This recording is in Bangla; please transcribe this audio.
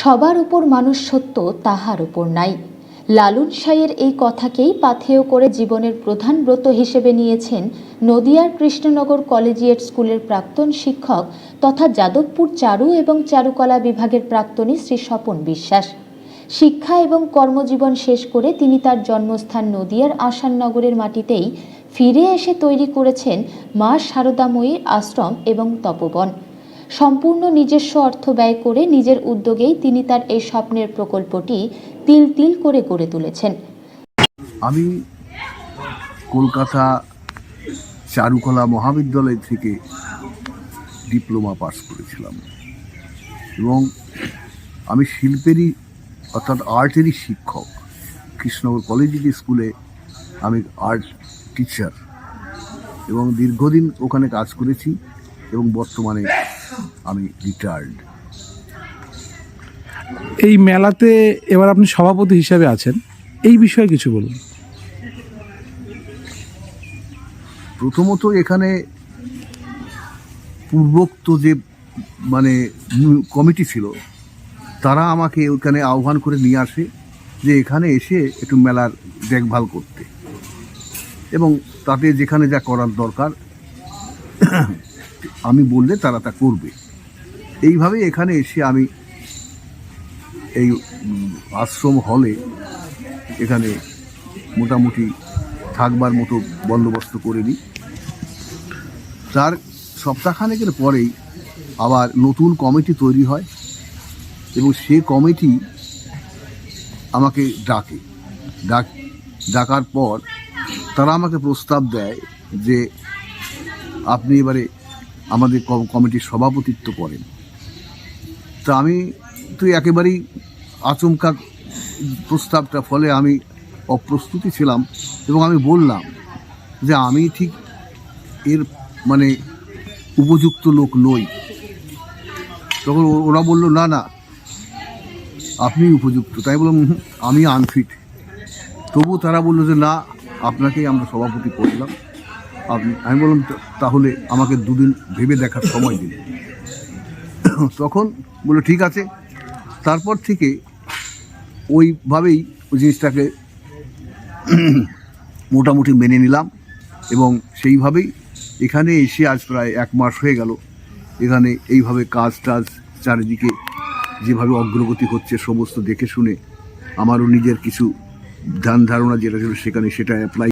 সবার উপর মানুষ সত্য, তাহার উপর নাই। লালুন সাইয়ের এই কথাকেই পাথেয় করে জীবনের প্রধান ব্রত হিসেবে নিয়েছেন নদিয়ার কৃষ্ণনগর কলেজিয়েট স্কুলের প্রাক্তন শিক্ষক তথা যাদবপুর চারু এবং চারুকলা বিভাগের প্রাক্তনী শ্রী স্বপন বিশ্বাস। শিক্ষা এবং কর্মজীবন শেষ করে তিনি তার জন্মস্থান নদিয়ার আসাননগরের মাটিতেই ফিরে এসে তৈরি করেছেন মা শারদাময়ীর আশ্রম এবং তপবন। সম্পূর্ণ নিজস্ব অর্থ ব্যয় করে নিজের উদ্যোগেই তিনি তার এই স্বপ্নের প্রকল্পটি তিল তিল করে গড়ে তুলেছেন। আমি কলকাতা চারুকলা মহাবিদ্যালয় থেকে ডিপ্লোমা পাস করেছিলাম এবং আমি শিল্পেরই অর্থাৎ আর্টেরই শিক্ষক। কৃষ্ণনগর কলেজিয়েট স্কুলে আমি আর্ট টিচার এবং দীর্ঘদিন ওখানে কাজ করেছি এবং বর্তমানে আমি রিটায়ার্ড এই মেলাতে এবার আপনি সভাপতি হিসাবে আছেন। এই বিষয়ে কিছু বলুন। প্রথমত এখানে পূর্বোক্ত যে মানে কমিটি ছিল তারা আমাকে ওখানে আহ্বান করে নিয়ে আসে যে এখানে এসে একটু মেলার দেখভাল করতে। এবং তাতে যেখানে যা করার দরকার আমি বললে তারা তা করবে। এইভাবে এখানে এসে আমি এই আশ্রম হলে এখানে মোটামুটি থাকবার মতো বন্দোবস্ত করে নিই। তার সপ্তাহখানেকের পরেই আবার নতুন কমিটি তৈরি হয় এবং সে কমিটি আমাকে ডাকে। ডাক, ডাকার পর তারা আমাকে প্রস্তাব দেয় যে আপনি এবারে আমাদের কমিটির সভাপতিত্ব করেন। তা আমি তো একেবারেই আচমকা প্রস্তাবটা ফলে আমি অপ্রস্তুতি ছিলাম এবং আমি বললাম যে আমি ঠিক এর মানে উপযুক্ত লোক নই। তখন ওরা বলল না না আপনি উপযুক্ত। তাই বললাম "হুম, আমি আনফিট। তবু তারা বলল যে না আপনাকেই আমরা সভাপতি করলাম। আপনি আমি বললাম তাহলে আমাকে দুদিন ভেবে দেখার সময় দিন। তখন বলল, ঠিক আছে। তারপর থেকে ওইভাবেই ওই জিনিসটাকে মোটামুটি মেনে নিলাম এবং সেইভাবেই এখানে এসে আজ প্রায় এক মাস হয়ে গেল। এখানে এইভাবে কাজ টাজ চারিদিকে যেভাবে অগ্রগতি হচ্ছে সমস্ত দেখে শুনে, আমারও নিজের কিছু ধ্যান ধারণা যেটা ছিল সেখানে সেটা অ্যাপ্লাই